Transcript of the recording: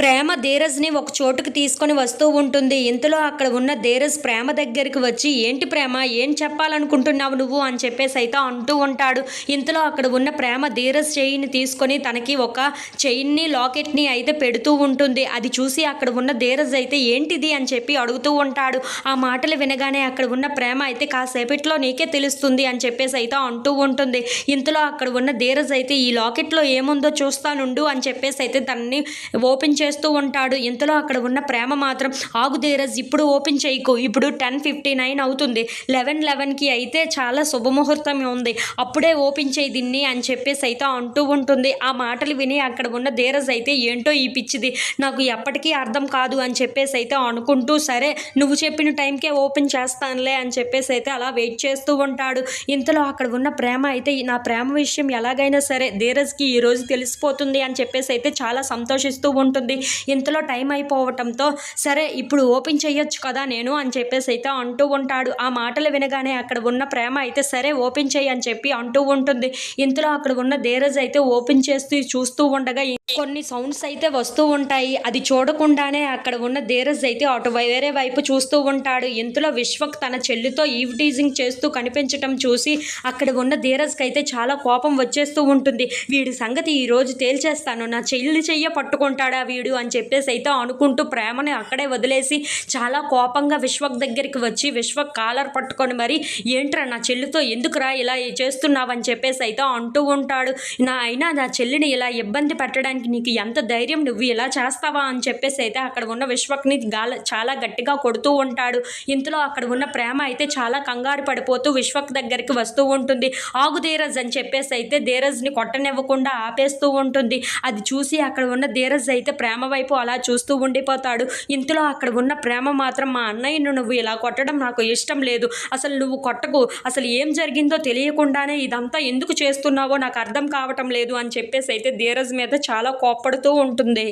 ప్రేమ ధీరజ్ని ఒక చోటుకి తీసుకొని వస్తూ ఉంటుంది. ఇంతలో అక్కడ ఉన్న ధీరజ్ ప్రేమ దగ్గరికి వచ్చి ఏంటి ప్రేమ? ఏం చెప్పాలనుకుంటున్నావు నువ్వు? అని చెప్పేసి అయితే అంటూ ఉంటాడు. ఇంతలో అక్కడ ఉన్న ప్రేమ ధీరజ్ చెయ్యిని తీసుకొని తనకి ఒక చైన్ని లాకెట్ని అయితే పెడుతూ ఉంటుంది. అది చూసి అక్కడ ఉన్న ధీరజ్ అయితే ఏంటిది? అని చెప్పి అడుగుతూ ఉంటాడు. ఆ మాటలు వినగానే అక్కడ ఉన్న ప్రేమ అయితే కాసేపట్లో నీకే తెలుస్తుంది అని చెప్పేసి అయితే అంటూ ఉంటుంది. ఇంతలో అక్కడ ఉన్న ధీరజ్ అయితే ఈ లాకెట్లో ఏముందో చూస్తానుండు అని చెప్పేసి అయితే తనని ఓపెన్ చేస్తూ ఉంటాడు. ఇంతలో అక్కడ ఉన్న ప్రేమ మాత్రం ఆగు ధీరజ్ ఇప్పుడు ఓపెన్ చేయకు. ఇప్పుడు టెన్ ఫిఫ్టీ నైన్ అవుతుంది. లెవెన్ లెవెన్కి అయితే చాలా శుభముహూర్తం ఉంది. అప్పుడే ఓపెన్ చేయి దీన్ని అని చెప్పేసి అయితే అంటూ ఉంటుంది. ఆ మాటలు విని అక్కడ ఉన్న ధీరజ్ అయితే ఏంటో ఈ పిచ్చిది? నాకు ఎప్పటికీ అర్థం కాదు అని చెప్పేసి అయితే అనుకుంటూ సరే నువ్వు చెప్పిన టైంకే ఓపెన్ చేస్తానులే అని చెప్పేసి అయితే అలా వెయిట్ చేస్తూ ఉంటాడు. ఇంతలో అక్కడ ఉన్న ప్రేమ అయితే నా ప్రేమ విషయం ఎలాగైనా సరే ధీరజ్కి ఈరోజు తెలిసిపోతుంది అని చెప్పేసి అయితే చాలా సంతోషిస్తూ ఉంటుంది. ఇంతలో టైం అయిపోవటంతో సరే ఇప్పుడు ఓపెన్ చేయొచ్చు కదా నేను అని చెప్పేసి అయితే అంటూ ఉంటాడు. ఆ మాటలు వినగానే అక్కడ ఉన్న ప్రేమ అయితే సరే ఓపెన్ చేయి అని చెప్పి అంటూ ఉంటుంది. ఇంతలో అక్కడ ఉన్న ధీరజ్ అయితే ఓపెన్ చేస్తూ చూస్తూ ఉండగా కొన్ని సౌండ్స్ అయితే వస్తూ ఉంటాయి. అది చూడకుండానే అక్కడ ఉన్న ధీరజ్ అయితే అటు వేరే వైపు చూస్తూ ఉంటాడు. ఇంతలో విశ్వక్ తన చెల్లితో ఈవ్టీజింగ్ చేస్తూ కనిపించటం చూసి అక్కడ ఉన్న ధీరజ్కి అయితే చాలా కోపం వచ్చేస్తూ ఉంటుంది. వీడి సంగతి ఈరోజు తేల్చేస్తాను. నా చెల్లి చెయ్య పట్టుకుంటాడా వీడు అని చెప్పేసి అయితే అనుకుంటూ ప్రేమని అక్కడే వదిలేసి చాలా కోపంగా విశ్వక్ దగ్గరికి వచ్చి విశ్వక్ కాలర్ పట్టుకొని మరి ఏంట్రా నా చెల్లితో ఎందుకురా ఇలా చేస్తున్నావు అని చెప్పేసి అయితే అంటూ ఉంటాడు. నా అయినా నా చెల్లిని ఇలా ఇబ్బంది పెట్టడానికి నీకు ఎంత ధైర్యం నువ్వు ఇలా చేస్తావా అని చెప్పేసి అయితే అక్కడ ఉన్న విశ్వక్ని గాల చాలా గట్టిగా కొడుతూ ఉంటాడు. ఇంతలో అక్కడ ఉన్న ప్రేమ అయితే చాలా కంగారు పడిపోతూ విశ్వక్ దగ్గరికి వస్తూ ఉంటుంది. ఆగు ధీరజ్ అని చెప్పేసి అయితే ధీరజ్ని కొట్టనివ్వకుండా ఆపేస్తూ ఉంటుంది. అది చూసి అక్కడ ఉన్న ధీరజ్ అయితే ప్రేమ వైపు అలా చూస్తూ ఉండిపోతాడు. ఇంతలో అక్కడ ఉన్న ప్రేమ మాత్రం మా అన్నయ్యను నువ్వు ఇలా కొట్టడం నాకు ఇష్టం లేదు. అసలు నువ్వు కొట్టకు. అసలు ఏం జరిగిందో తెలియకుండానే ఇదంతా ఎందుకు చేస్తున్నావో నాకు అర్థం కావటం లేదు అని చెప్పేసి అయితే ధీరజ్ మీద చాలా చాలా కోప్పడుతూ ఉంటుంది.